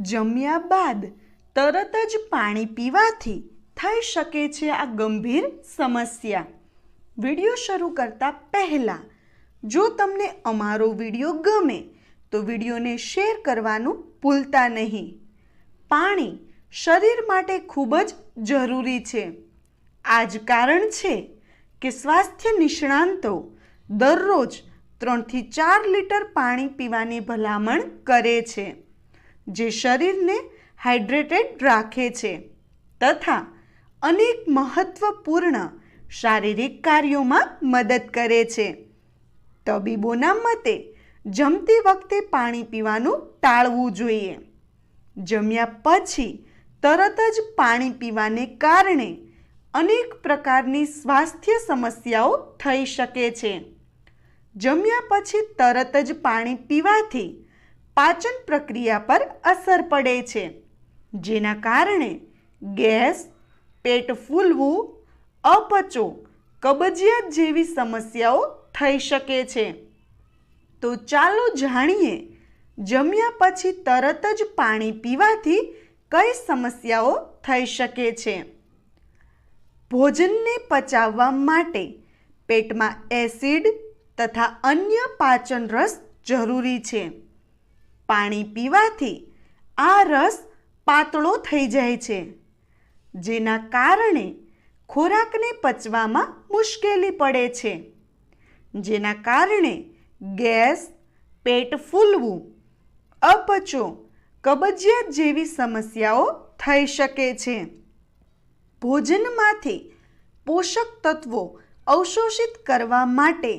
જમ્યા બાદ તરત જ પાણી પીવાથી થઈ શકે છે આ ગંભીર સમસ્યા. વીડિયો શરૂ કરતા પહેલાં, જો તમને અમારો વીડિયો ગમે, તો વિડીયોને શેર કરવાનું ભૂલતા નહીં. પાણી શરીર માટે ખૂબ જ જરૂરી છે. આ જ કારણ છે કે સ્વાસ્થ્ય નિષ્ણાંતો દરરોજ ત્રણથી ચાર લીટર પાણી પીવાની ભલામણ કરે છે. જે શરીરને હાઇડ્રેટેડ રાખે છે તથા અનેક મહત્વપૂર્ણ શારીરિક કાર્યોમાં મદદ કરે છે. તબીબોના મતે જમતી વખતે પાણી પીવાનું ટાળવું જોઈએ. જમ્યા પછી તરત જ પાણી પીવાને કારણે અનેક પ્રકારની સ્વાસ્થ્ય સમસ્યાઓ થઈ શકે છે. જમ્યા પછી તરત જ પાણી પીવાથી પાચન પ્રક્રિયા પર અસર પડે છે, જેના કારણે ગેસ, પેટ ફૂલવું, અપચો, કબજિયાત જેવી સમસ્યાઓ થઈ શકે છે. તો ચાલો જાણીએ, જમ્યા પછી તરત જ પાણી પીવાથી કઈ સમસ્યાઓ થઈ શકે છે. ભોજનને પચાવવા માટે પેટમાં એસિડ તથા અન્ય પાચન રસ જરૂરી છે. પાણી પીવાથી આ રસ પાતળો થઈ જાય છે, જેના કારણે ખોરાકને પચવામાં મુશ્કેલી પડે છે. જેના કારણે ગેસ, પેટ ફૂલવું, અપચો, કબજિયાત જેવી સમસ્યાઓ થઈ શકે છે. ભોજનમાંથી પોષક તત્વો અવશોષિત કરવા માટે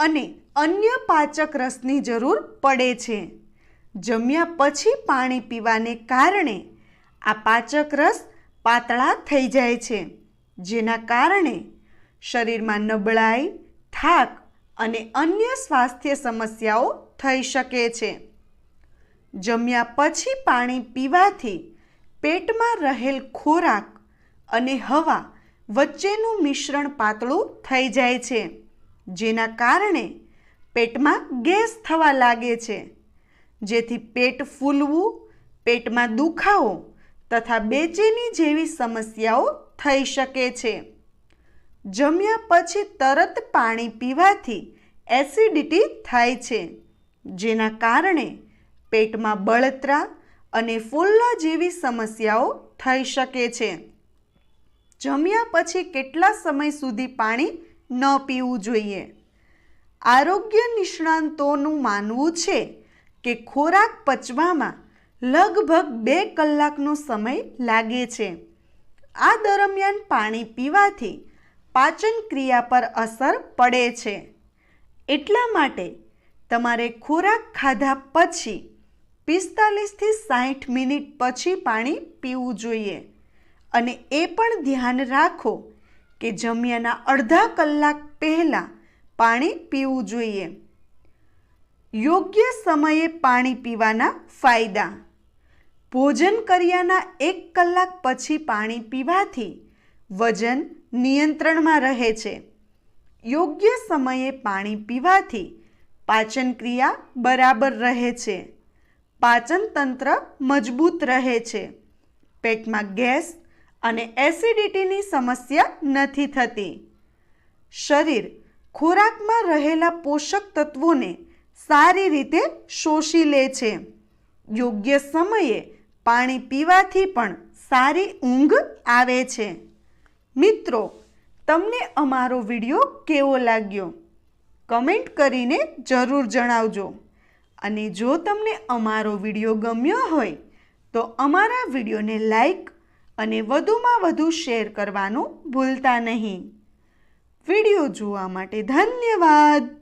અને અન્ય પાચક રસની જરૂર પડે છે. જમ્યા પછી પાણી પીવાને કારણે આ પાચક રસ પાતળા થઈ જાય છે, જેના કારણે શરીરમાં નબળાઈ, થાક અને અન્ય સ્વાસ્થ્ય સમસ્યાઓ થઈ શકે છે. જમ્યા પછી પાણી પીવાથી પેટમાં રહેલ ખોરાક અને હવા વચ્ચેનું મિશ્રણ પાતળું થઈ જાય છે, જેના કારણે પેટમાં ગેસ થવા લાગે છે. જેથી પેટ ફૂલવું, પેટમાં દુખાવો તથા બેચેની જેવી સમસ્યાઓ થઈ શકે છે. જમ્યા પછી તરત પાણી પીવાથી એસિડિટી થાય છે, જેના કારણે પેટમાં બળતરા અને ફોલ્લા જેવી સમસ્યાઓ થઈ શકે છે. જમ્યા પછી કેટલા સમય સુધી પાણી ન પીવું જોઈએ? આરોગ્ય નિષ્ણાંતોનું માનવું છે કે ખોરાક પચવામાં લગભગ બે કલાકનો સમય લાગે છે. આ દરમિયાન પાણી પીવાથી પાચન ક્રિયા પર અસર પડે છે. એટલા માટે તમારે ખોરાક ખાધા પછી પિસ્તાલીસથી સાઠ મિનિટ પછી પાણી પીવું જોઈએ. અને એ પણ ધ્યાન રાખો કે જમ્યાના અડધા કલાક પહેલાં પાણી પીવું જોઈએ. યોગ્ય સમયે પાણી પીવાના ફાયદા. ભોજન કર્યાના એક કલાક પછી પાણી પીવાથી વજન નિયંત્રણમાં રહે છે. યોગ્ય સમયે પાણી પીવાથી પાચન ક્રિયા બરાબર રહે છે. પાચન તંત્ર મજબૂત રહે છે. પેટમાં ગેસ અને એસિડિટીની સમસ્યા નથી થતી. શરીર ખોરાકમાં રહેલા પોષક તત્વોને સારી રીતે શોષી લે છે. યોગ્ય સમયે પાણી પીવાથી પણ સારી ઊંઘ આવે છે. મિત્રો, તમને અમારો વીડિયો કેવો લાગ્યો? કમેન્ટ કરીને જરૂર જણાવજો. અને જો તમને અમારો વીડિયો ગમ્યો હોય, તો અમારા વિડીયોને લાઈક અને વધુમાં વધુ શેર કરવાનું ભૂલતા નહીં. વીડિયો જોવા માટે ધન્યવાદ.